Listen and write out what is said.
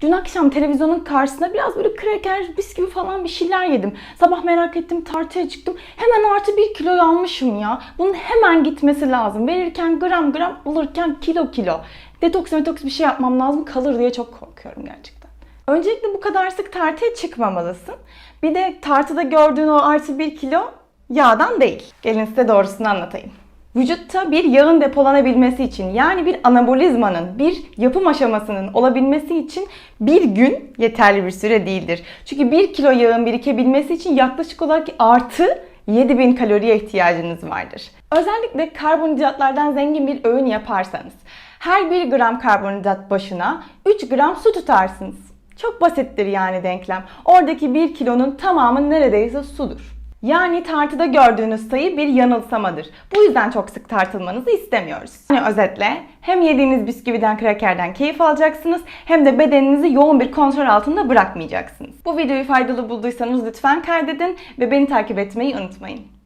Dün akşam televizyonun karşısında biraz böyle kraker, bisküvi falan bir şeyler yedim. Sabah merak ettim tartıya çıktım. Hemen artı bir kilo almışım ya. Bunun hemen gitmesi lazım. Verirken gram gram alırken kilo kilo. Detoks metoks bir şey yapmam lazım kalır diye çok korkuyorum gerçekten. Öncelikle bu kadar sık tartıya çıkmamalısın. Bir de tartıda gördüğün o artı bir kilo yağdan değil. Gelin size doğrusunu anlatayım. Vücutta bir yağın depolanabilmesi için yani bir anabolizmanın, bir yapım aşamasının olabilmesi için bir gün yeterli bir süre değildir. Çünkü bir kilo yağın birikebilmesi için yaklaşık olarak artı 7000 kaloriye ihtiyacınız vardır. Özellikle karbonhidratlardan zengin bir öğün yaparsanız her 1 gram karbonhidrat başına 3 gram su tutarsınız. Çok basittir yani denklem. Oradaki 1 kilonun tamamı neredeyse sudur. Yani tartıda gördüğünüz sayı bir yanılsamadır. Bu yüzden çok sık tartılmanızı istemiyoruz. Yani özetle hem yediğiniz bisküviden, krakerden keyif alacaksınız hem de bedeninizi yoğun bir kontrol altında bırakmayacaksınız. Bu videoyu faydalı bulduysanız lütfen kaydedin ve beni takip etmeyi unutmayın.